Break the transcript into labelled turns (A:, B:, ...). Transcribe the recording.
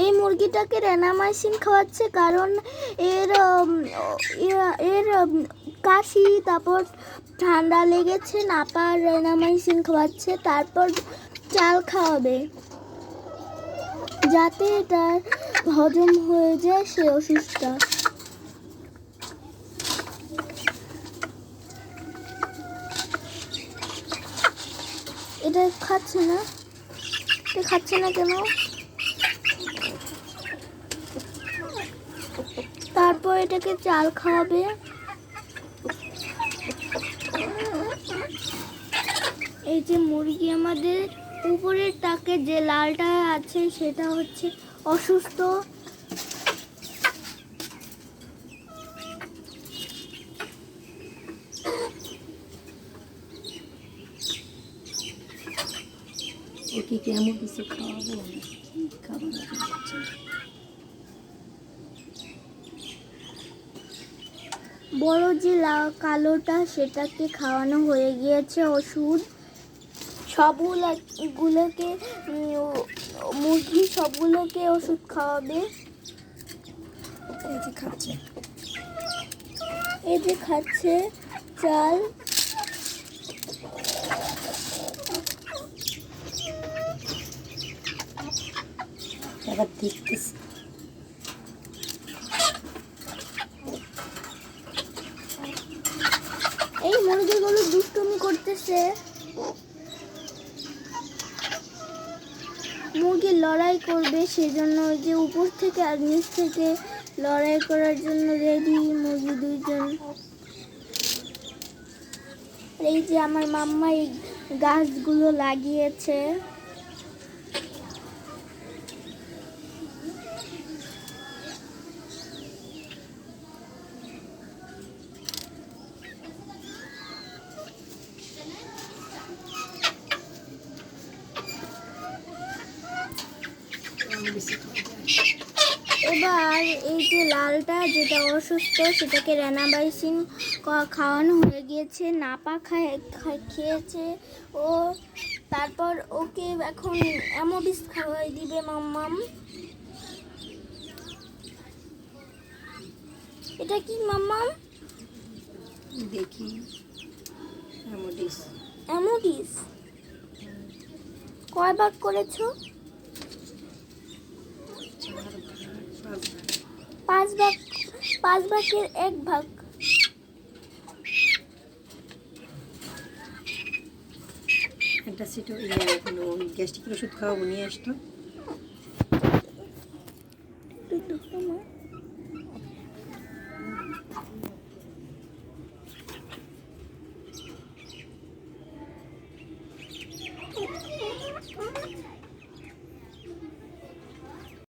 A: এই মুরগিটাকে রেনামাইসিন খাওয়াচ্ছে কারণ এর এর কাশি, তারপর ঠান্ডা লেগেছে, নাপা রেনামাইসিন খাওয়াচ্ছে, তারপর চাল খাওয়াবে। যাতে এটার হজম হয়ে যায়, সে ওষুধটা এটা খাচ্ছে না। এটা খাচ্ছে না কেন? তারপর এটাকে চাল খাওয়াবে। এই যে মুরগি আমাদের উপরের তাকে যে লালটা আছে সেটা হচ্ছে অসুস্থ।
B: কেমন কিছু খাওয়াবো? খাবার আছে বাচ্চা?
A: বড় যে কালোটা সেটাকে খাওয়ানো হয়ে গিয়েছে ওষুধ। সবগুলো গুলোকে উম, ও- মুরগি সবগুলোকে ওষুধ খাওয়াবে।
B: এই যে খাচ্ছে।
A: এই যে খাচ্ছে চাল।
B: এবার দেখতেছি।
A: এই মুরগিগুলো দুষ্টুমি করতেছে। মুরগি লড়াই করবে সেজন্য ওই যে উপর থেকে আর নিচ থেকে লড়াই করার জন্য রেডি মুরগি দুইজন। এই যে আমার মাম্মা এই গাছগুলো লাগিয়েছে। এবার এই যে লালটা যেটা অসুস্থ সেটাকে রেনাবাইসিন খাওয়ানো হয়ে গিয়েছে নাপা খায় খেয়েছে ও। তারপর ওকে এখন অ্যামোবিস খাওয়াই দিবে মাম্মাম। এটা কি মাম্মাম?
B: দেখি। অ্যামোডিস।
A: অ্যামোডিস। কয় ভাগ করেছ
B: চার ভাগ পাঁচ ভাগ
A: পাঁচ ভাগের এক ভাগ।
B: একটা সিটো কোনো গ্যাস্ট্রিকের ওষুধ খাওয়াবো নিয়ে আসতো।